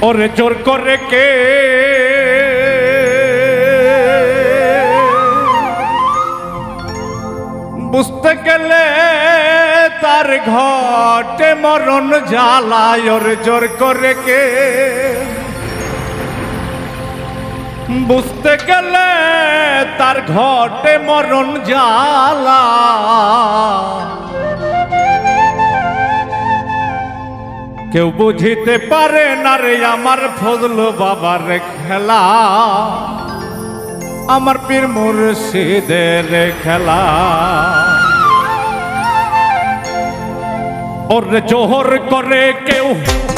ওরে জোর করে কে বুঝতে গেলে তার ঘটে মরণ জ্বালায় ওরে জোর করে কে বুঝতে গেলে তার ঘটে মরণ জ্বালা কেউ বুঝিতে পারে না রে আমার ফজল বাবার খেলা। আমার পীর মুর্শিদের খেলা। ওর জোহর করে কেউ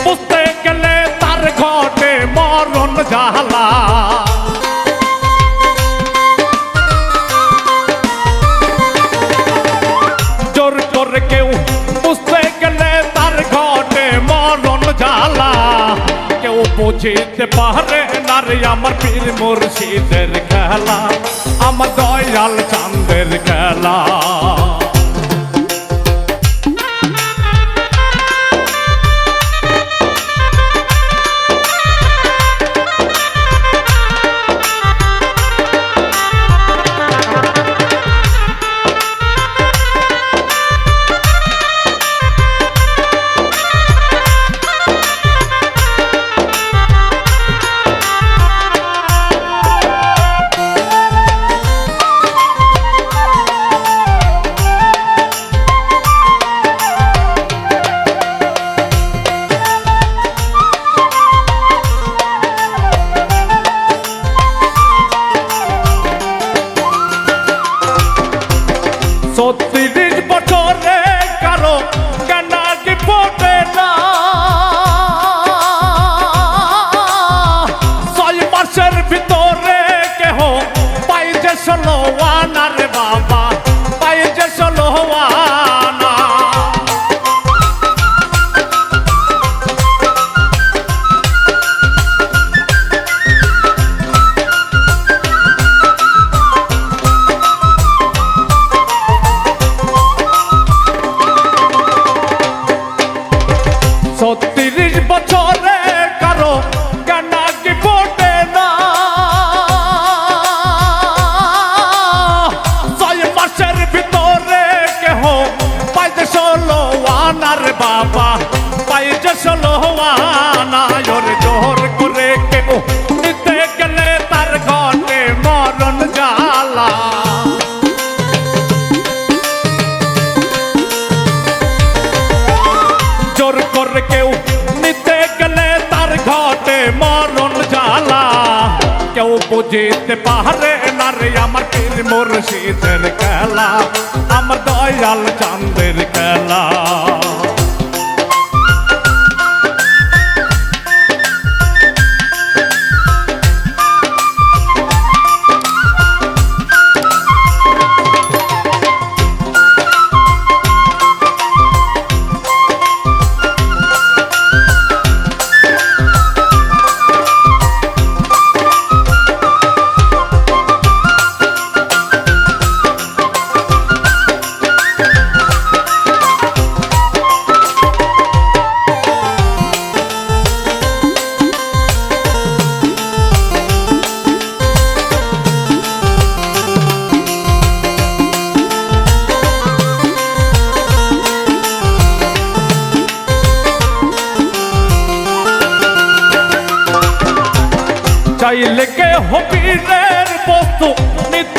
বুঝতে গেলে তার ঘটে মরণ জ্বালা। আমার পীর মুর্শিদের খেলা। পাইতে ষোলো আনা ওর জোর করে কেউ নিতে গেলে তার ঘটে মরণ জ্বালা। জোর করে কেউ নিতে গেলে তার ঘটে মরণ জ্বালা। কেউ বুঝিতে পারে না রে আমার পীর মুর্শিদের খেলা। আমার দয়াল চাঁদের চাইলে কে হবিরের বস্তু নিতে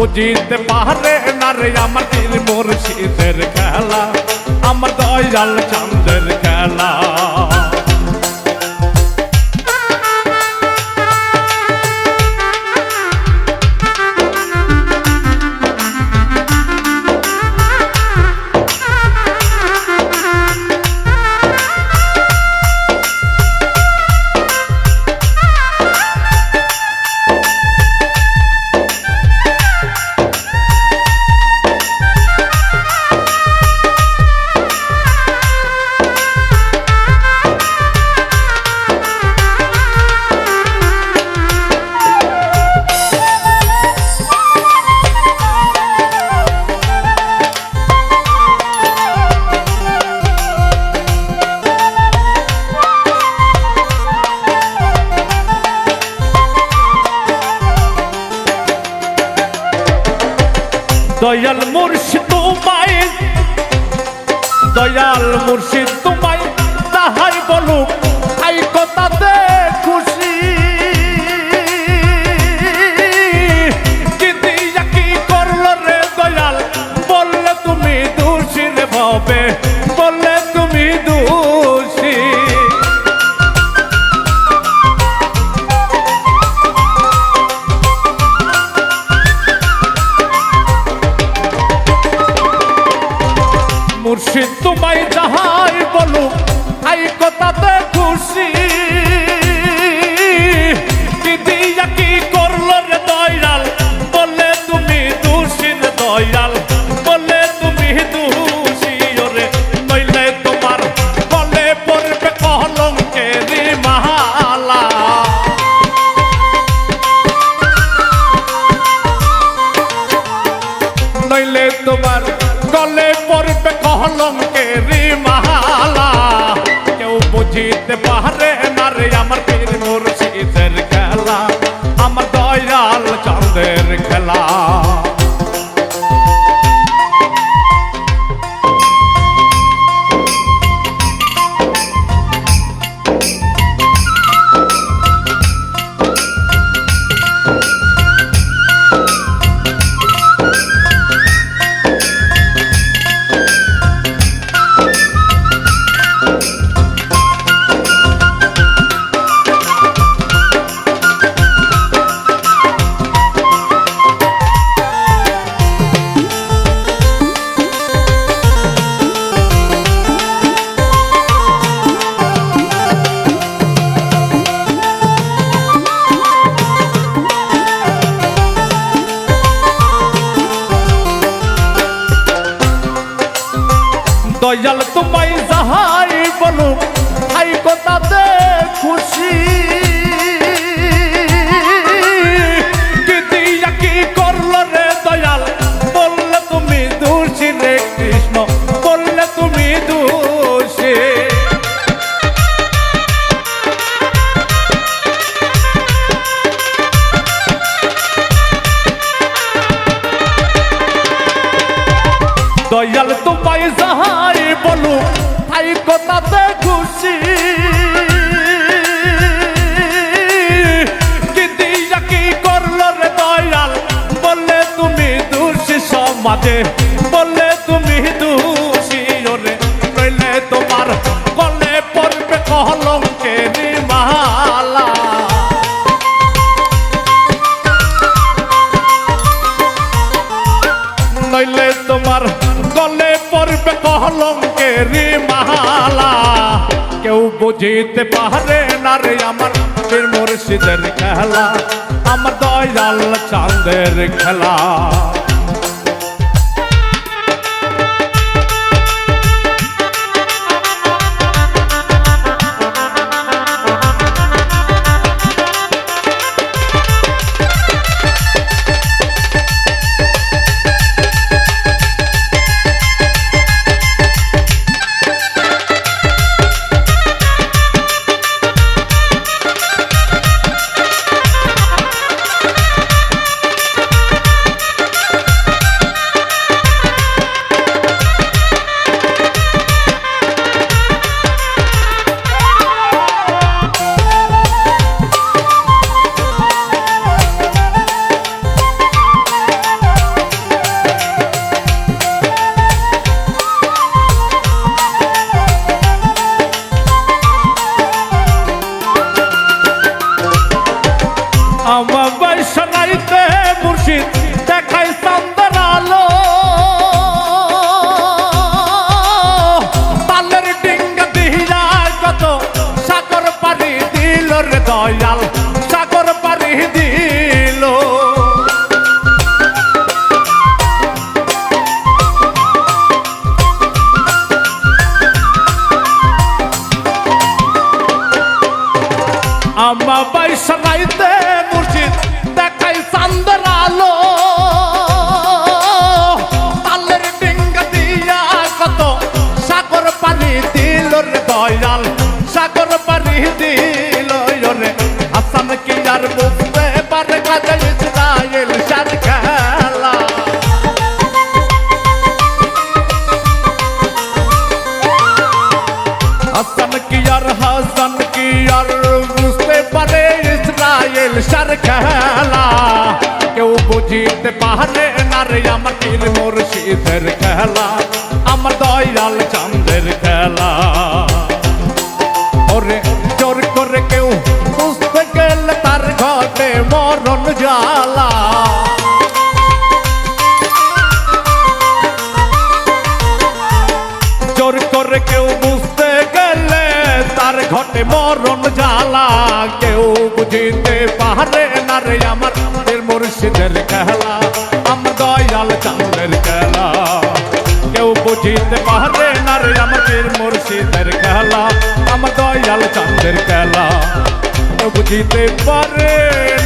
বুঝিতে পারে না রে আমার পীর মুর্শিদের খেলা। আমার দয়াল বলুক আই কথাতে খুশি। কিন্তু ইয়া কি করল রে দয়াল? বললে তুমি দোষী রে ভবে, বললে তুমি দোষী। মুর্শিদ তোমায় যাহাই বলুক আই কথাতে দয়াল তোমায় যাহাই বলুক হাই কথাতে খুশি। সমাজে বললে তুমি দোষী ওরে, নইলে তোমার গলে পড়বে কলঙ্কেরি মালা। নইলে তোমার গলে পড়বে কলঙ্কেরি মালা। কেউ বুঝিতে পারে না রে আমার পীর মুর্শিদের খেলা, আমার দয়াল চাঁদের খেলা। বুঝিতে পারে না রে আমার পীর মুর্শিদের খেলা, আমার দয়াল চাঁদের খেলা। ওরে জোর করে কেউ বুঝতে গেলে তার ঘটে মরণ জ্বালা। জোর করে কেউ বুঝতে গেলে তার ঘটে মরণ জ্বালা। কেউ বুঝিতে পারে না রে আমার মুর্শিদের খেলা আমার দয়াল চাঁদের খেলা কেউ বুঝিতে পারে না রে আমার পীর মুর্শিদের খেলা আমার দয়াল চাঁদের খেলা কেউ বুঝিতে পারে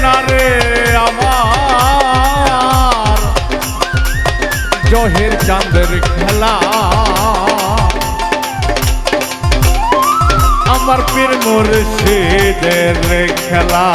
না রে আমার জহের চাঁদের খেলা আমার পীর মুর্শিদের খেলা